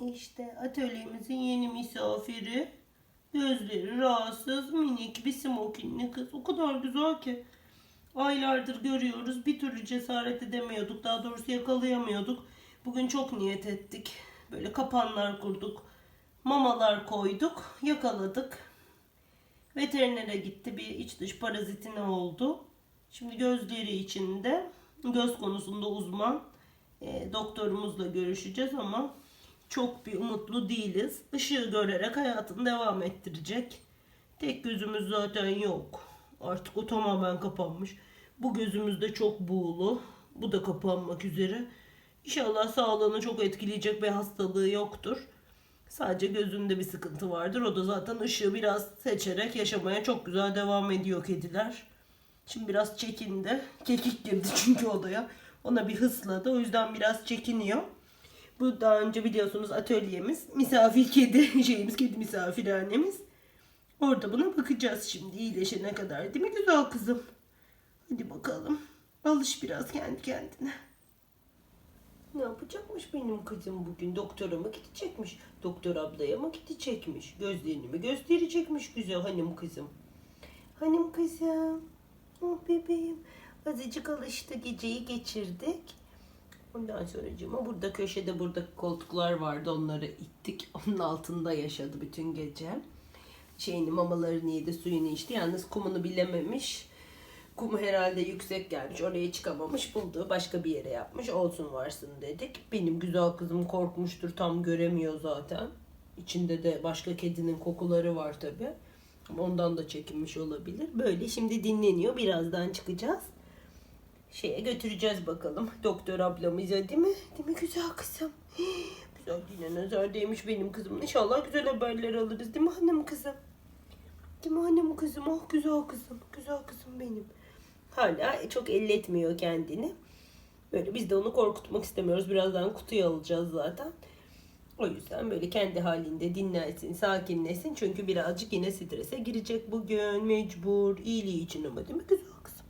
İşte atölyemizin yeni misafiri. Gözleri rahatsız minik bir smokinli kız. O kadar güzel ki. Aylardır görüyoruz. Bir türlü cesaret edemiyorduk. Daha doğrusu yakalayamıyorduk. Bugün çok niyet ettik. Böyle kapanlar kurduk. Mamalar koyduk. Yakaladık. Veterinere gitti. Bir iç dış parazitine oldu. Şimdi gözleri içinde göz konusunda uzman e, doktorumuzla görüşeceğiz ama çok bir umutlu değiliz. Işığı görerek hayatını devam ettirecek. Tek gözümüz zaten yok. Artık o tamamen kapanmış. Bu gözümüz de çok buğulu. Bu da kapanmak üzere. İnşallah sağlığını çok etkileyecek bir hastalığı yoktur. Sadece gözünde bir sıkıntı vardır. O da zaten ışığı biraz seçerek yaşamaya çok güzel devam ediyor kediler. Şimdi biraz çekindi. Kekik girdi çünkü odaya. Ona bir hısladı. O yüzden biraz çekiniyor. Bu daha önce biliyorsunuz atölyemiz. Misafir kedi şeyimiz, kedi misafirhanemiz. Orada buna bakacağız şimdi iyileşene kadar. Değil mi güzel kızım? Hadi bakalım. Alış biraz kendi kendine. Ne yapacakmış benim kızım bugün? Doktora mı gidecekmiş? Doktor ablaya mı gidecekmiş? Gözlerini mi gösterecekmiş güzel hanım kızım? Hanım kızım. Oh bebeğim. Azıcık alıştı geceyi geçirdik. Ondan sonra burada köşede burada koltuklar vardı onları ittik. Onun altında yaşadı bütün gece. Şeyini mamalarını yedi suyunu içti. Yalnız kumunu bilememiş. Kum herhalde yüksek gelmiş. Oraya çıkamamış. Bulduğu başka bir yere yapmış. Olsun varsın dedik. Benim güzel kızım korkmuştur. Tam göremiyor zaten. İçinde de başka kedinin kokuları var tabi. Ondan da çekinmiş olabilir. Böyle şimdi dinleniyor. Birazdan çıkacağız. Şeye götüreceğiz bakalım. Doktor ablamıza değil mi? Değil mi güzel kızım? Güzel yine nazar değmiş benim kızım. İnşallah güzel haberler alırız değil mi hanım kızım? Değil mi hanım kızım? Oh güzel kızım. Güzel kızım benim. Hala çok elletmiyor kendini. Böyle biz de onu korkutmak istemiyoruz. Birazdan kutuya alacağız zaten. O yüzden böyle kendi halinde dinlensin, sakinleşsin. Çünkü birazcık yine strese girecek bugün. Mecbur. iyiliği için ama değil mi güzel kızım?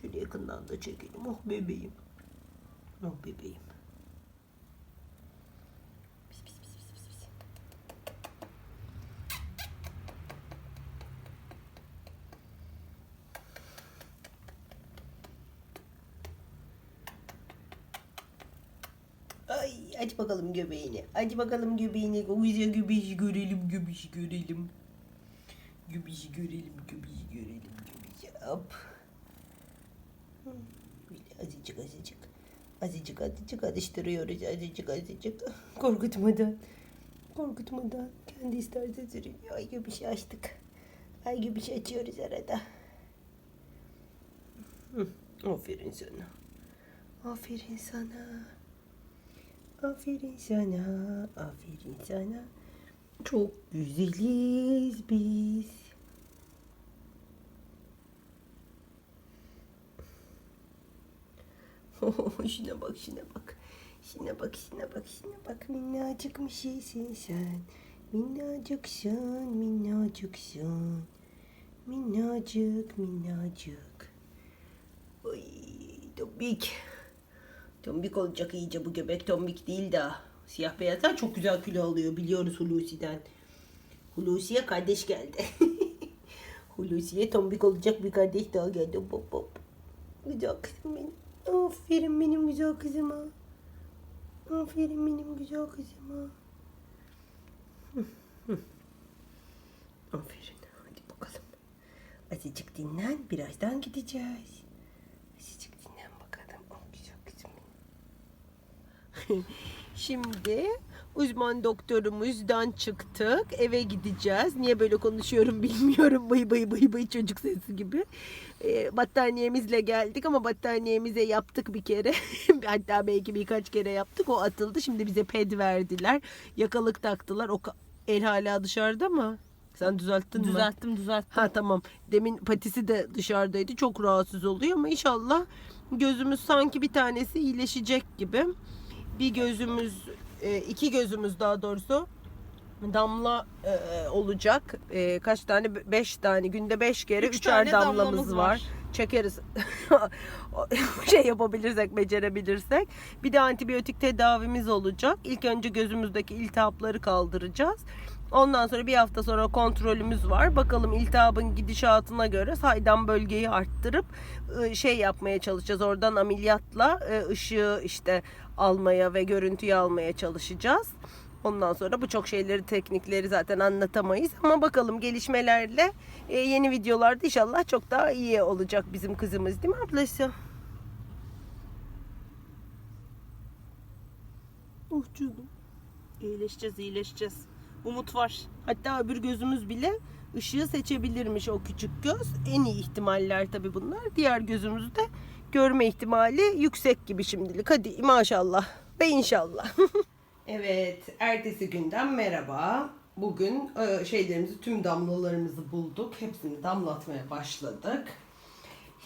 Şöyle yakından da çekelim. Oh bebeğim. Oh bebeğim. Ay aç bakalım göbeğini. Aç bakalım göbeğini. O güzel göbeği görelim, göbeği görelim. Göbeği görelim, göbeği görelim, göbeği. Hop. Azıcık azıcık. Azıcık azıcık alıştırıyoruz. Azıcık azıcık. Korkutmadan. Korkutmadan. Kendi isterse sürünüyor. Ay göbeği açtık. Ay göbeği açıyoruz arada. Hı, Aferin sana. Aferin sana. Aferin sana, aferin sana. Çok güzeliz biz. şuna bak, şuna bak. Şuna bak, şuna bak, şuna bak. Minnacık bir şeysin sen. Minnacıksın, minnacıksın. Minnacık, minnacık. Ay, tombik. Tombik olacak iyice bu göbek tombik değil de. Siyah beyazlar çok güzel kilo alıyor biliyoruz Hulusi'den. Hulusi'ye kardeş geldi. Hulusi'ye tombik olacak bir kardeş daha geldi. Hop hop. Güzel kızım benim. Aferin benim güzel kızıma. Aferin benim güzel kızıma. Aferin. Hadi bakalım. Azıcık dinlen. Birazdan gideceğiz. Azıcık dinlen bakalım. Oh, güzel kızım. Şimdi uzman doktorumuzdan çıktık. Eve gideceğiz. Niye böyle konuşuyorum bilmiyorum. Bıy bıy bıy bıy çocuk sesi gibi. Ee, battaniyemizle geldik ama battaniyemize yaptık bir kere. Hatta belki birkaç kere yaptık. O atıldı. Şimdi bize ped verdiler. Yakalık taktılar. O el hala dışarıda mı? Sen düzelttin mi? Düzelttim düzelttim. Ha tamam. Demin patisi de dışarıdaydı. Çok rahatsız oluyor ama inşallah gözümüz sanki bir tanesi iyileşecek gibi. Bir gözümüz, e, iki gözümüz daha doğrusu damla e, olacak. E, kaç tane? Beş tane. Günde beş kere Üç üçer damlamız damlamız var. var. çekeriz. şey yapabilirsek, becerebilirsek. Bir de antibiyotik tedavimiz olacak. İlk önce gözümüzdeki iltihapları kaldıracağız. Ondan sonra bir hafta sonra kontrolümüz var. Bakalım iltihabın gidişatına göre saydam bölgeyi arttırıp ı, şey yapmaya çalışacağız. Oradan ameliyatla ı, ışığı işte almaya ve görüntüyü almaya çalışacağız. Ondan sonra bu çok şeyleri, teknikleri zaten anlatamayız. Ama bakalım gelişmelerle e, yeni videolarda inşallah çok daha iyi olacak bizim kızımız değil mi ablası? Oh canım. İyileşeceğiz, iyileşeceğiz. Umut var. Hatta öbür gözümüz bile ışığı seçebilirmiş o küçük göz. En iyi ihtimaller tabii bunlar. Diğer gözümüzde görme ihtimali yüksek gibi şimdilik. Hadi maşallah ve inşallah. evet, ertesi günden merhaba. Bugün e, şeylerimizi, tüm damlalarımızı bulduk. Hepsini damlatmaya başladık.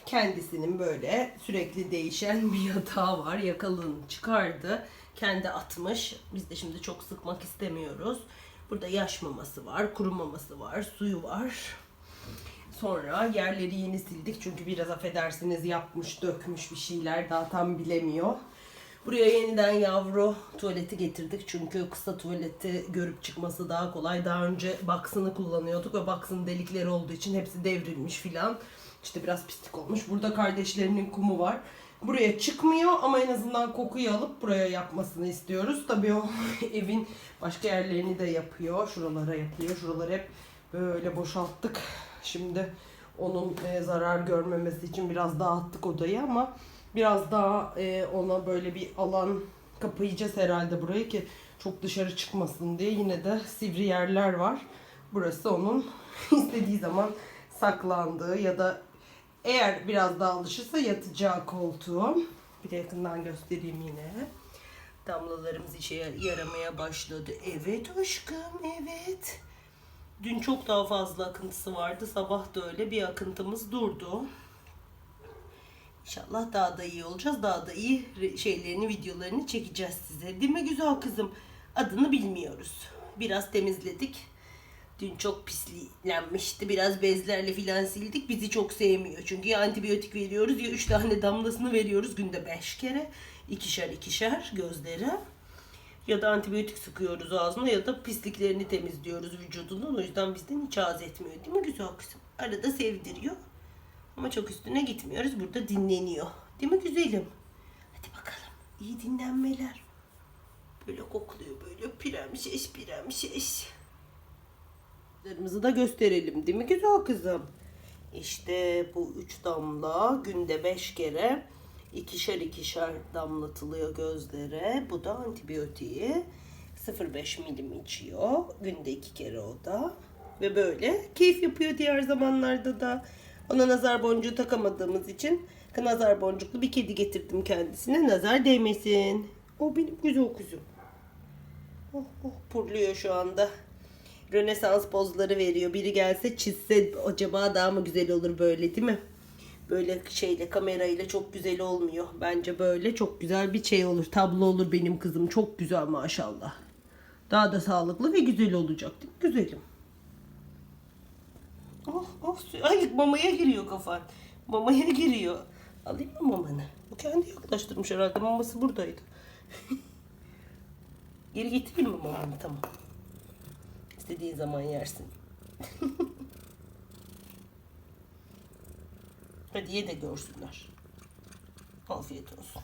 Kendisinin böyle sürekli değişen bir yatağı var. Yakalığını çıkardı. Kendi atmış. Biz de şimdi çok sıkmak istemiyoruz. Burada yaş maması var, kuru maması var, suyu var. Sonra yerleri yeni sildik çünkü biraz affedersiniz yapmış, dökmüş bir şeyler daha tam bilemiyor. Buraya yeniden yavru tuvaleti getirdik çünkü kısa tuvaleti görüp çıkması daha kolay. Daha önce baksını kullanıyorduk ve baksın delikleri olduğu için hepsi devrilmiş filan. İşte biraz pislik olmuş. Burada kardeşlerinin kumu var. Buraya çıkmıyor ama en azından kokuyu alıp buraya yapmasını istiyoruz. Tabii o evin başka yerlerini de yapıyor. Şuralara yapıyor. Şuraları hep böyle boşalttık. Şimdi onun e, zarar görmemesi için biraz dağıttık odayı ama biraz daha e, ona böyle bir alan kapayacağız herhalde burayı ki çok dışarı çıkmasın diye. Yine de sivri yerler var. Burası onun istediği zaman saklandığı ya da eğer biraz daha alışırsa yatacağı koltuğu. Bir de yakından göstereyim yine. Damlalarımız işe yaramaya başladı. Evet aşkım, evet. Dün çok daha fazla akıntısı vardı. Sabah da öyle bir akıntımız durdu. İnşallah daha da iyi olacağız. Daha da iyi şeylerini, videolarını çekeceğiz size. Değil mi güzel kızım? Adını bilmiyoruz. Biraz temizledik. Dün çok pislenmişti. Biraz bezlerle filan sildik. Bizi çok sevmiyor. Çünkü ya antibiyotik veriyoruz ya üç tane damlasını veriyoruz günde beş kere. ikişer ikişer gözlere. Ya da antibiyotik sıkıyoruz ağzına ya da pisliklerini temizliyoruz vücudundan. O yüzden bizden hiç haz etmiyor. Değil mi güzel kızım? Arada sevdiriyor. Ama çok üstüne gitmiyoruz. Burada dinleniyor. Değil mi güzelim? Hadi bakalım. İyi dinlenmeler. Böyle kokluyor böyle. Prenses prenses. Larımızı da gösterelim değil mi güzel kızım? İşte bu üç damla günde beş kere ikişer ikişer damlatılıyor gözlere. Bu da antibiyotiği. 0,5 milim içiyor. Günde iki kere o da. Ve böyle keyif yapıyor diğer zamanlarda da. Ona nazar boncuğu takamadığımız için nazar boncuklu bir kedi getirdim kendisine. Nazar değmesin. O benim güzel kuzum. Oh, oh, purluyor şu anda. Rönesans pozları veriyor. Biri gelse çizse acaba daha mı güzel olur böyle değil mi? Böyle şeyle kamerayla çok güzel olmuyor. Bence böyle çok güzel bir şey olur. Tablo olur benim kızım. Çok güzel maşallah. Daha da sağlıklı ve güzel olacak değil mi? Güzelim. Oh oh ay mamaya giriyor kafan. Mamaya giriyor. Alayım mı mamanı? Bu kendi yaklaştırmış herhalde. Maması buradaydı. Geri getireyim mi mamanı? Tamam. İstediğin zaman yersin. Hadi ye de görsünler. Afiyet olsun.